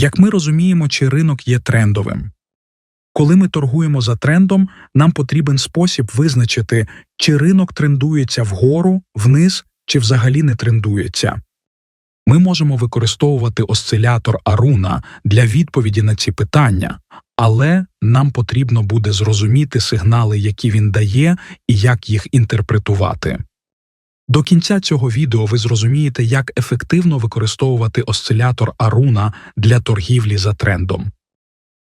Як ми розуміємо, чи ринок є трендовим? Коли ми торгуємо за трендом, нам потрібен спосіб визначити, чи ринок трендується вгору, вниз чи взагалі не трендується. Ми можемо використовувати осцилятор Аруна для відповіді на ці питання, але нам потрібно буде зрозуміти сигнали, які він дає, і як їх інтерпретувати. До кінця цього відео ви зрозумієте, як ефективно використовувати осцилятор Аруна для торгівлі за трендом.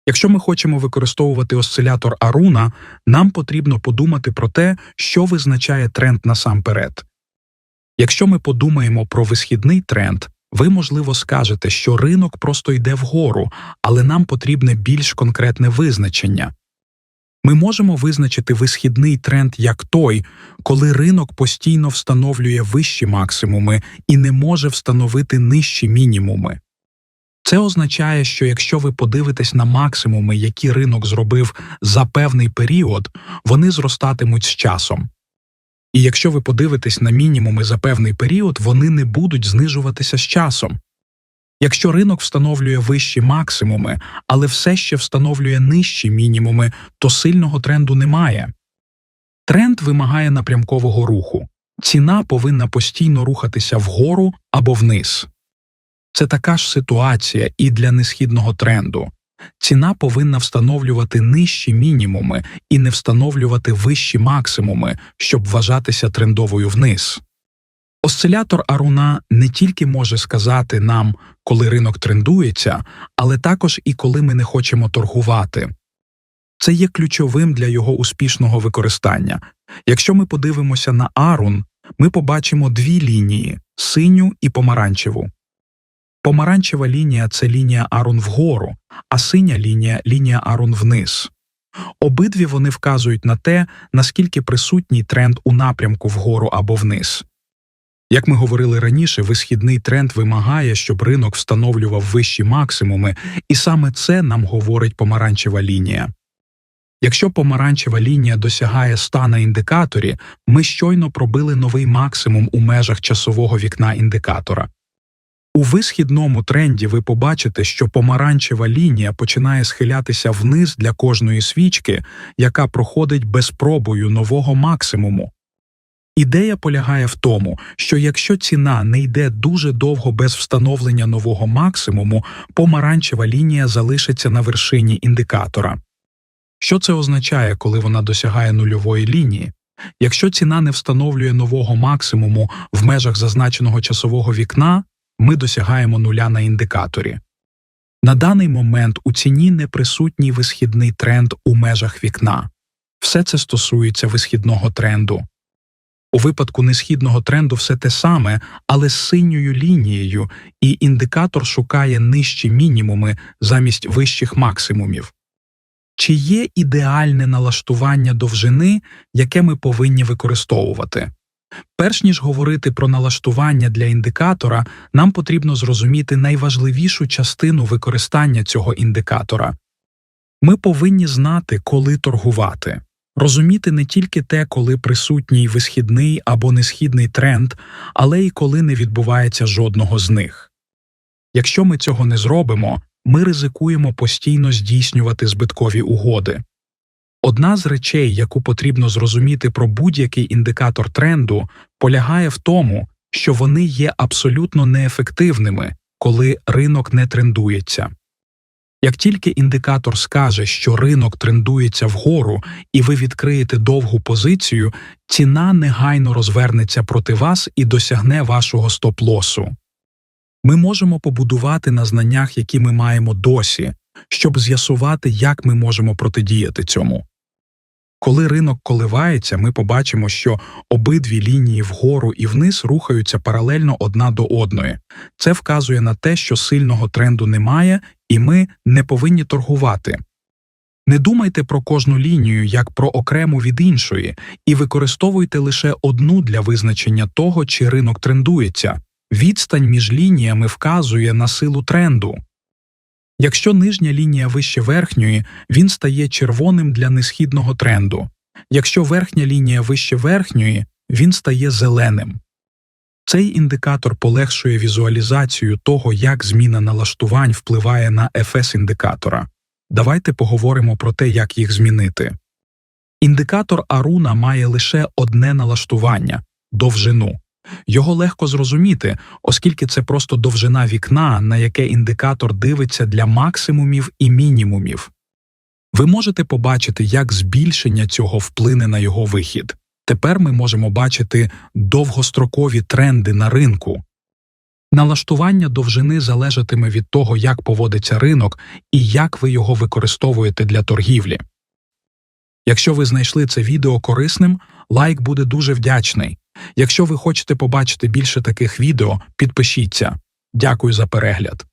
Якщо ми хочемо використовувати осцилятор Аруна, нам потрібно подумати про те, що визначає тренд насамперед. Якщо ми подумаємо про висхідний тренд, ви, можливо, скажете, що ринок просто йде вгору, але нам потрібне більш конкретне визначення. Ми можемо визначити висхідний тренд як той, коли ринок постійно встановлює вищі максимуми і не може встановити нижчі мінімуми. Це означає, що якщо ви подивитесь на максимуми, які ринок зробив за певний період, вони зростатимуть з часом. І якщо ви подивитесь на мінімуми за певний період, вони не будуть знижуватися з часом. Якщо ринок встановлює вищі максимуми, але все ще встановлює нижчі мінімуми, то сильного тренду немає. Тренд вимагає напрямкового руху. Ціна повинна постійно рухатися вгору або вниз. Це така ж ситуація і для несхідного тренду. Ціна повинна встановлювати нижчі мінімуми і не встановлювати вищі максимуми, щоб вважатися трендовою вниз. Осцилятор Аруна не тільки може сказати нам, коли ринок трендується, але також і коли ми не хочемо торгувати. Це є ключовим для його успішного використання. Якщо ми подивимося на Арун, ми побачимо дві лінії синю і помаранчеву. Помаранчева лінія це лінія Арун вгору, а синя лінія лінія Арун вниз. Обидві вони вказують на те, наскільки присутній тренд у напрямку вгору або вниз. Як ми говорили раніше, висхідний тренд вимагає, щоб ринок встановлював вищі максимуми, і саме це нам говорить помаранчева лінія. Якщо помаранчева лінія досягає 100 на індикаторі, ми щойно пробили новий максимум у межах часового вікна індикатора. У висхідному тренді ви побачите, що помаранчева лінія починає схилятися вниз для кожної свічки, яка проходить без пробою нового максимуму. Ідея полягає в тому, що якщо ціна не йде дуже довго без встановлення нового максимуму, помаранчева лінія залишиться на вершині індикатора. Що це означає, коли вона досягає нульової лінії? Якщо ціна не встановлює нового максимуму в межах зазначеного часового вікна, ми досягаємо нуля на індикаторі. На даний момент у ціні не присутній висхідний тренд у межах вікна. Все це стосується висхідного тренду. У випадку несхідного тренду все те саме, але з синьою лінією, і індикатор шукає нижчі мінімуми замість вищих максимумів. Чи є ідеальне налаштування довжини, яке ми повинні використовувати? Перш ніж говорити про налаштування для індикатора, нам потрібно зрозуміти найважливішу частину використання цього індикатора. Ми повинні знати, коли торгувати, розуміти не тільки те, коли присутній висхідний або несхідний тренд, але й коли не відбувається жодного з них. Якщо ми цього не зробимо, ми ризикуємо постійно здійснювати збиткові угоди. Одна з речей, яку потрібно зрозуміти про будь-який індикатор тренду, полягає в тому, що вони є абсолютно неефективними, коли ринок не трендується. Як тільки індикатор скаже, що ринок трендується вгору, і ви відкриєте довгу позицію, ціна негайно розвернеться проти вас і досягне вашого стоп-лосу. Ми можемо побудувати на знаннях, які ми маємо досі, щоб з'ясувати, як ми можемо протидіяти цьому. Коли ринок коливається, ми побачимо, що обидві лінії вгору і вниз рухаються паралельно одна до одної. Це вказує на те, що сильного тренду немає, і ми не повинні торгувати. Не думайте про кожну лінію як про окрему від іншої, і використовуйте лише одну для визначення того, чи ринок трендується. Відстань між лініями вказує на силу тренду. Якщо нижня лінія вище верхньої, він стає червоним для несхідного тренду. Якщо верхня лінія вище верхньої, він стає зеленим. Цей індикатор полегшує візуалізацію того, як зміна налаштувань впливає на ефес індикатора. Давайте поговоримо про те, як їх змінити. Індикатор Аруна має лише одне налаштування довжину. Його легко зрозуміти, оскільки це просто довжина вікна, на яке індикатор дивиться для максимумів і мінімумів. Ви можете побачити, як збільшення цього вплине на його вихід. Тепер ми можемо бачити довгострокові тренди на ринку. Налаштування довжини залежатиме від того, як поводиться ринок і як ви його використовуєте для торгівлі. Якщо ви знайшли це відео корисним, лайк буде дуже вдячний. Якщо ви хочете побачити більше таких відео, підпишіться. Дякую за перегляд.